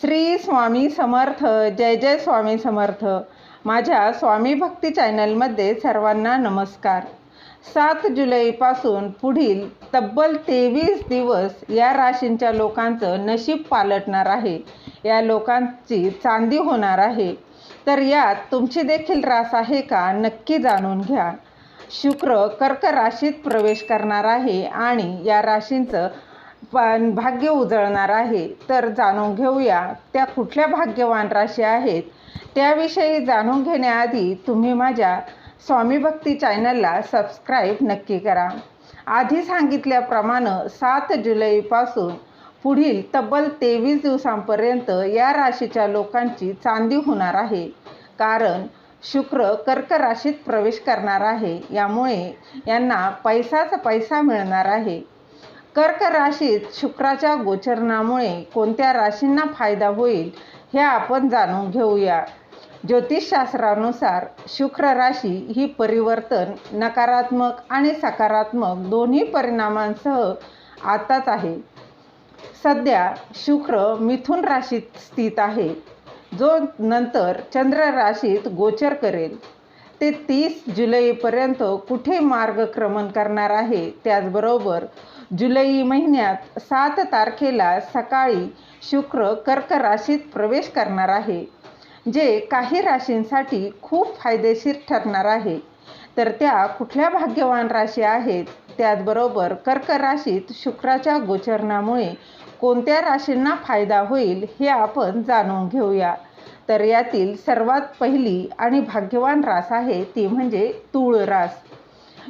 श्री स्वामी समर्थ जय जय स्वामी समर्थ. माझ्या स्वामी भक्ती चॅनलमध्ये सर्वांना नमस्कार. सात जुलैपासून पुढील तब्बल तेवीस दिवस या राशींच्या लोकांचं नशीब पालटणार आहे. या लोकांची चांदी होणार आहे. तर यात तुमची देखील रास आहे का नक्की जाणून घ्या. शुक्र कर्क राशीत प्रवेश करणार आहे आणि या राशींचं पण भाग्य उजळणार आहे तर जाणून घेऊया त्या कुठल्या भाग्यवान राशी आहेत. त्याविषयी जाणून घेण्याआधी तुम्ही माझ्या स्वामी भक्ती चॅनलला सबस्क्राईब नक्की करा. आधी सांगितल्याप्रमाणे सात जुलैपासून पुढील तब्बल तेवीस दिवसांपर्यंत या राशीच्या लोकांची चांदी होणार आहे. कारण शुक्र कर्क राशीत प्रवेश करणार आहे यामुळे यांना पैसाच पैसा मिळणार आहे. कर्क राशीत शुक्राच्या गोचरणामुळे कोणत्या राशींना फायदा होईल हे आपण जाणून घेऊया. ज्योतिषशास्त्रानुसार शुक्र राशी ही परिवर्तन नकारात्मक आणि सकारात्मक दोन्ही परिणामांसह आताच आहे. सध्या शुक्र मिथुन राशीत स्थित आहे जो नंतर चंद्र राशीत गोचर करेल. ते तीस जुलैपर्यंत कुठे मार्गक्रमण करणार आहे त्याचबरोबर जुलै महिन्यात सात तारखेला सकाळी शुक्र कर्क राशीत प्रवेश करणार आहे जे काही राशींसाठी खूप फायदेशीर ठरणार आहे. तर त्या कुठल्या भाग्यवान राशी आहेत? त्याचबरोबर कर्क राशीत शुक्राच्या गोचरणामुळे कोणत्या राशींना फायदा होईल हे आपण जाणून घेऊया. तर यातील सर्वात पहिली आणि भाग्यवान रास आहे ती म्हणजे तूळ रास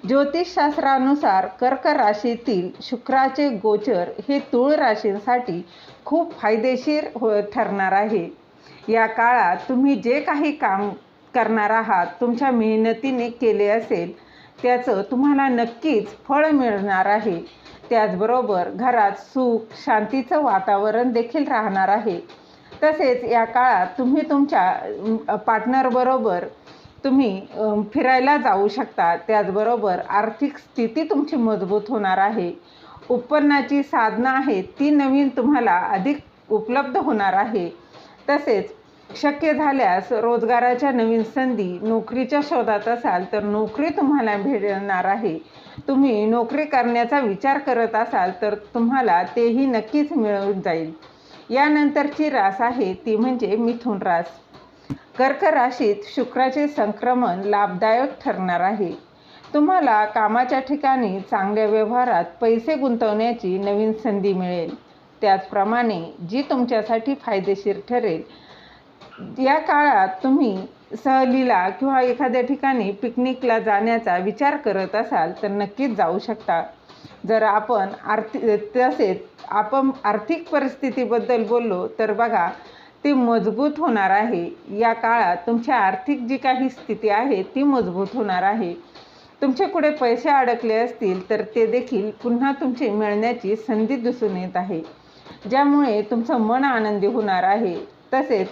ज्योतिषशास्त्रानुसार कर्क राशीतील शुक्राचे गोचर हे तूळ राशींसाठी खूप फायदेशीर हो ठरणार आहे. या काळात तुम्ही जे काही काम करणार आहात तुमच्या मेहनतीने केले असेल त्याचं तुम्हाला नक्कीच फळ मिळणार आहे. त्याचबरोबर घरात सुख शांतीचं वातावरण देखील राहणार आहे. तसेच या काळात तुम्ही तुमच्या पार्टनरबरोबर तुम्ही फिरायला जाऊ शकता. त्याचबरोबर आर्थिक स्थिती तुमची मजबूत होणार आहे. उत्पन्नाची साधनं आहेत ती नवीन तुम्हाला अधिक उपलब्ध होणार आहे. तसेच शक्य झाल्यास रोजगाराच्या नवीन संधी नोकरीच्या शोधात असाल तर नोकरी तुम्हाला भेटणार आहे. तुम्ही नोकरी करण्याचा विचार करत असाल तर तुम्हाला तेही नक्कीच मिळून जाईल. यानंतरची रास आहे ती म्हणजे मिथुन रास. कर्क राशीत शुक्राचे संक्रमण लाभदायक ठरणार आहे. तुम्हाला कामाच्या ठिकाणी चांगल्या व्यवहारात पैसे गुंतवण्याची नवीन संधी मिळेल. त्याचप्रमाणे जी तुमच्यासाठी फायदेशीर ठरेल. या काळात तुम्ही सहलीला किंवा एखाद्या ठिकाणी पिकनिकला जाण्याचा विचार करत असाल तर नक्कीच जाऊ शकता. जर आपण आर्थिक तसेच आपण आर्थिक परिस्थितीबद्दल बोललो तर बघा ती मजबूत होणार आहे. या काळात तुमची आर्थिक जी काही स्थिती आहे ती मजबूत होणार आहे. तुमचे कुठे पैसे अडकले असतील तर ते देखील पुन्हा तुमचे मिळण्याची संधी दिसून येत आहे. ज्यामुळे तुमचं मन आनंदी होणार आहे. तसेच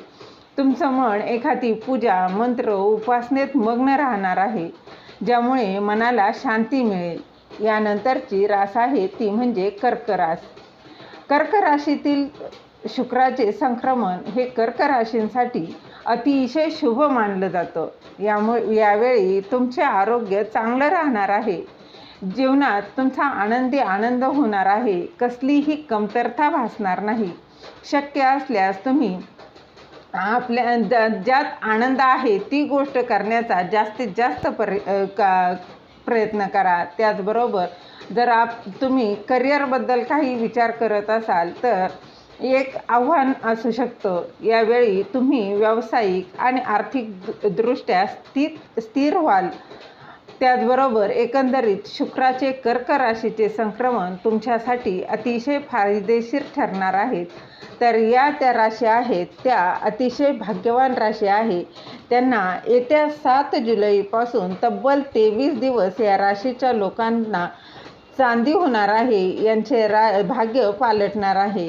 तुमचं मन एखादी पूजा मंत्र उपासनेत मग्न राहणार आहे ज्यामुळे मनाला शांती मिळेल. यानंतरची रास आहे ती म्हणजे कर्क रास कर्क राशीतील शुक्राचे संक्रमण हे कर्क राशींसाठी अतिशय शुभ मानलं जातं. यामुळे यावेळी तुमचे आरोग्य चांगलं राहणार आहे. जीवनात तुमचा आनंदी आनंद होणार आहे. कसलीही कमतरता भासणार नाही. शक्य असल्यास तुम्ही आपल्या ज्यात आनंद आहे ती गोष्ट करण्याचा जास्तीत जास्त परि का प्रयत्न करा. त्याचबरोबर जर आप तुम्ही करिअरबद्दल काही विचार करत असाल तर एक आव्हान असू शकतं. यावेळी तुम्ही व्यावसायिक आणि आर्थिक दृष्ट्या स्थित स्थिर व्हाल. त्याचबरोबर एकंदरीत शुक्राचे कर्क राशीचे संक्रमण तुमच्यासाठी अतिशय फायदेशीर ठरणार आहेत तर या त्या राशी आहेत त्या अतिशय भाग्यवान राशी आहे. त्यांना येत्या सात जुलैपासून तब्बल तेवीस दिवस या राशीच्या लोकांना चांदी होणार आहे यांचे रा भाग्य पालटणार आहे.